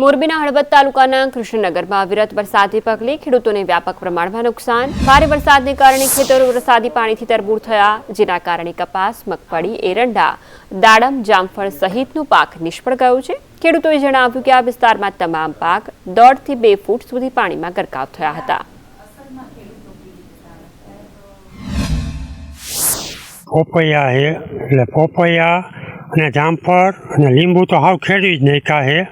મોરબીના હળવદ તાલુકાના કૃષ્ણનગરમાં અવિરત વરસાદને પગલે ખેડૂતોને વ્યાપક પ્રમાણમાં નુકસાન, ભારે વરસાદને કારણે ખેતરો વરસાદી પાણીથી તરબૂર થયા, જેના કારણે કપાસ, મગફળી, એરંડા, દાડમ, જામફળ સહિતનો પાક નિષ્ફળ ગયો છે. ખેડૂતોએ જણાવ્યું કે આ વિસ્તારમાં તમામ પાક દોઢથી બે ફૂટ સુધી પાણીમાં ગરકાવ થયા હતા. પોપૈયા એટલે પોપૈયા અને જામફળ અને લીંબુ તો હાવ ખેડી જ નાખ્યા છે.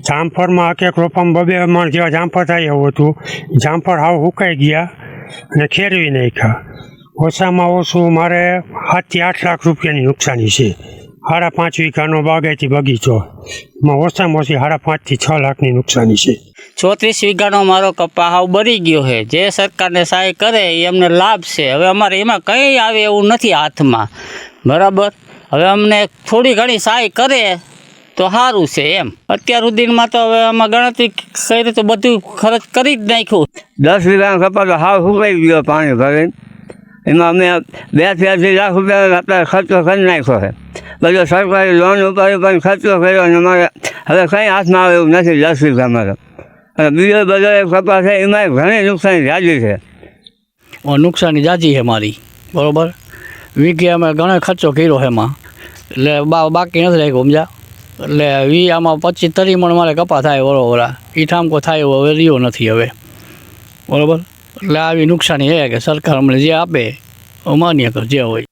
જામફળમાં એક એક રોપામાં બબે મણ જેવા જામફળ થાય એવું હતું. જામફળ હાવ હુકાઈ ગયા અને ખેરવી નાખ્યા. ઓછામાં ઓછું મારે સાતથી આઠ લાખ રૂપિયાની નુકસાની છે. સાડા પાંચ વીઘાનો બાગાયતી બગીચો. માં ઓછામાં ઓછી સાડા પાંચથી છ લાખની નુકસાની છે. ચોત્રીસ વીઘાનો મારો કપા હાવ બરી ગયો છે. જે સરકારને સહાય કરે એ અમને લાભ છે. હવે અમારે એમાં કંઈ આવે એવું નથી હાથમાં. બરાબર? હવે અમને થોડી ઘણી સહાય કરે તો સારું છે એમ. અત્યાર સુધીમાં તો હવે આમાં ગણતરી કરી તો બધું ખર્ચ કરી જ નાખ્યું. દસ વીઘાનો કપાસ તો હાવ સુકાઈ ગયો પાણી ભરીને. એમાં અમે બેથી અઢી લાખ રૂપિયા આપણે ખર્ચો કરી નાખ્યો છે. બધો સરકારી લોન ઉપર પણ ખર્ચો કર્યો અને અમારે હવે કંઈ હાથમાં આવે એવું નથી દસ વીઘામાં તો. અને બીજો બધો એક કપાસ છે એમાં ઘણી નુકસાની જાજી છે. નુકસાની જાજી છે મારી. બરાબર? વીઘે અમે ઘણો ખર્ચો કર્યો છે એમાં. એટલે બા બાકી નથી રાખ્યું સમજા એટલે વી આમાં પચીસ ત્રીસ મણ મારે કપા થાય બરોબર એ ઠામકો થાય એવો હવે રહ્યો નથી હવે. બરાબર? એટલે આવી નુકસાની છે કે સરકાર અમને જે આપે, એ માન્ય કર, જે હોય.